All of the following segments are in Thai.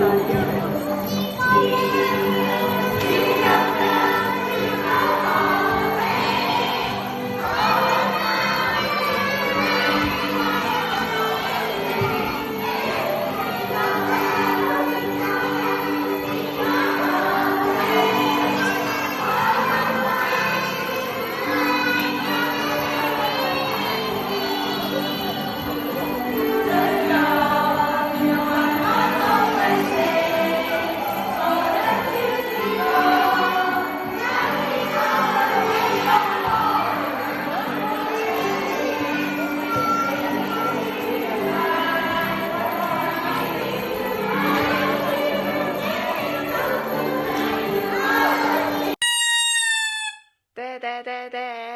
Obrigada.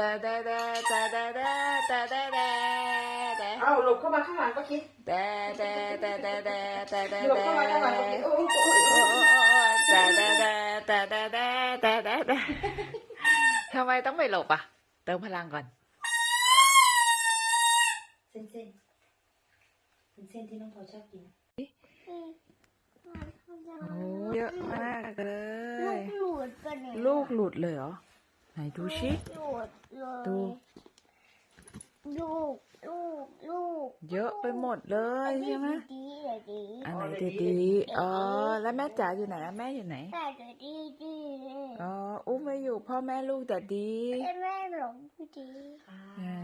แต่แต่แต่แต่แต่แต่แต่แต่แต่เอาหลบเข้ามาข้างหลังก็คิดแต่แต่แต่แต่แต่แต่แต่หลบเข้ามาข้างหลังก็คิดโอ้โหโอ้โหโอ้โอ้โหโอ้แต่แต่แต่แต่แต่แต่แต่แต่ทำไมต้องไปหลบอะ เติมพลังก่อนเส้นเส้นเป็นเส้นที่น้องพอชอบกินโอ้เยอะมากเลลูยกหลุดไปไหนลูกหลุดเลยเหรอไห นดูชิหลุดเลยดูลูกลูกลูกเยอะไปหมดเลยใช่ไหมดีเลยดีอันไหนดีดีๆอ๋อแล้วแม่จ๋าอยู่ไหนอะแม่อยู่ไหนแต่เลยดีดีเลยอ๋ออุ้มไม่อยู่พ่อแม่ลูกแต่ดีแต่แม่หลงไม่ดีอ่า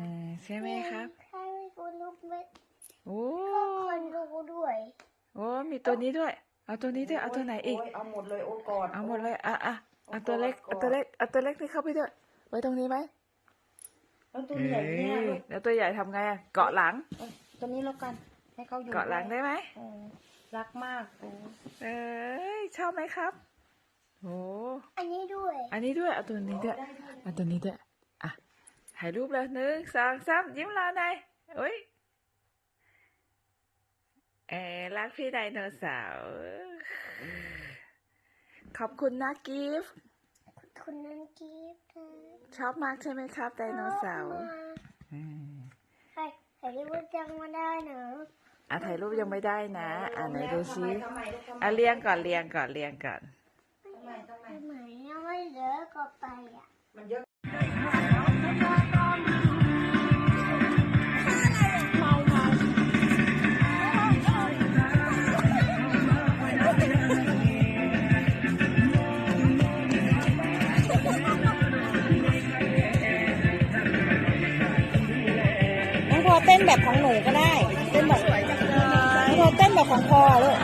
ใช่ไหมครับใครไม่กูลูกไม่โอ้ก็คนดูด้วยโอ้มีตัวนี้ด้วย เอาตัวนี้ด้วยเอาตัวไหนอีกโยเอาหมดเลยโอ้กอดเอาหมดเลยอะอะ เอาตัวเล็กเอาตัวเล็กเอาตัวเล็กนี่เข้าไปด้วย ไว้ตรงนี้ไหมแล้วตัวใหญ่เนี่ยลูกแล้วตัวใหญ่ทำไงอะเกาะหลัง เอาตัวนี้แล้วกัน ให้เขาอยู่เกาะหลังได้ไหมโอ้รักมากโอ้เอ้ยชอบไหมครับโอ้อันนี้ด้วย อันนี้ด้วยเอาตัวนี้ด้วยเอาตัวนี้ด้วยอะถ่ายรูปเลยหนึ่งสองสามยิ้มรอหน่อยอุ้ยเออรักพี่ไดโนเสาร์ ขอบคุณนะกิฟต์คุณนันกีฟต์ชอบมากใช่ไหมครับไดโนเสาร์อืมใครใครที่พูดจังมาได้เนอะอะถ่ายรูปยังไม่ได้นะ อะไหนดูซิทำไมลูกทำไมอะเรียงก่อนเรียงก่อนเรียงก่อน ทำไมทำไมทำไมยังไม่เหลือก็ไปอะ มันเยอะ อเต้นแบบของหนูก็ได้ เต้นแบบน้องพอเต้นแบบของพอลูก